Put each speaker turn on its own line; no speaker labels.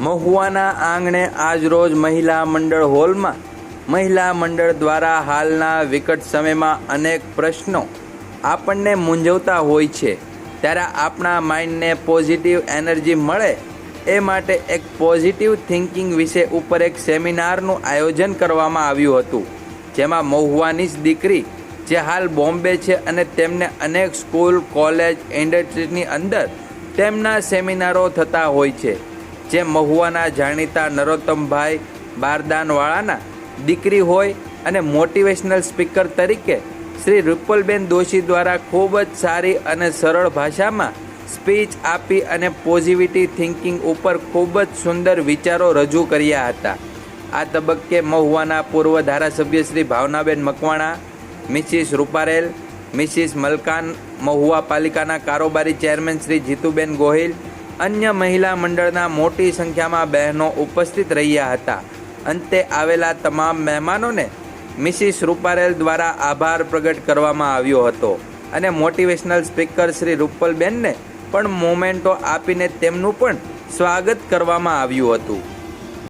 મહુવાના આંગણે આજરોજ મહિલા મંડળ હોલમાં મહિલા મંડળ દ્વારા હાલના વિકટ સમયમાં અનેક પ્રશ્નો આપણને મૂંઝવતા હોય છે. ત્યારે આપણા માઇન્ડને પોઝિટિવ એનર્જી મળે એ માટે એક પોઝિટિવ થિંકિંગ વિશે ઉપર એક સેમિનારનું આયોજન કરવામાં આવ્યું હતું. જેમાં મહુવાની જ દીકરી, જે હાલ બોમ્બે છે અને તેમને અનેક સ્કૂલ, કોલેજ, ઇન્ડસ્ટ્રીની અંદર તેમના સેમિનારો થતા હોય છે. જે મહુવાના જાણીતા નરોત્તમભાઈ બારદાનવાળાના દીકરી હોય અને મોટિવેશનલ સ્પીકર તરીકે શ્રી રૂપલબેન દોશી દ્વારા ખૂબ જ સારી અને સરળ ભાષામાં સ્પીચ આપી અને પોઝિટિવિટી થિંકિંગ ઉપર ખૂબ જ સુંદર વિચારો રજૂ કર્યા હતા. આ તબક્કે મહુવાના પૂર્વ ધારાસભ્ય શ્રી ભાવનાબેન મકવાણા, મિસિસ રૂપારેલ, મિસિસ મલકાન, મહુવા પાલિકાના કારોબારી ચેરમેન શ્રી જીતુબેન ગોહિલ અન્ય મહિલા મંડળના મોટી સંખ્યામાં બહેનો ઉપસ્થિત રહ્યા હતા. અંતે આવેલા તમામ મહેમાનોને મિસિસ રૂપારેલ દ્વારા આભાર પ્રગટ કરવામાં આવ્યો હતો અને મોટિવેશનલ સ્પીકર શ્રી રૂપલબેનને પણ મોમેન્ટો આપીને તેમનું પણ સ્વાગત કરવામાં આવ્યું હતું.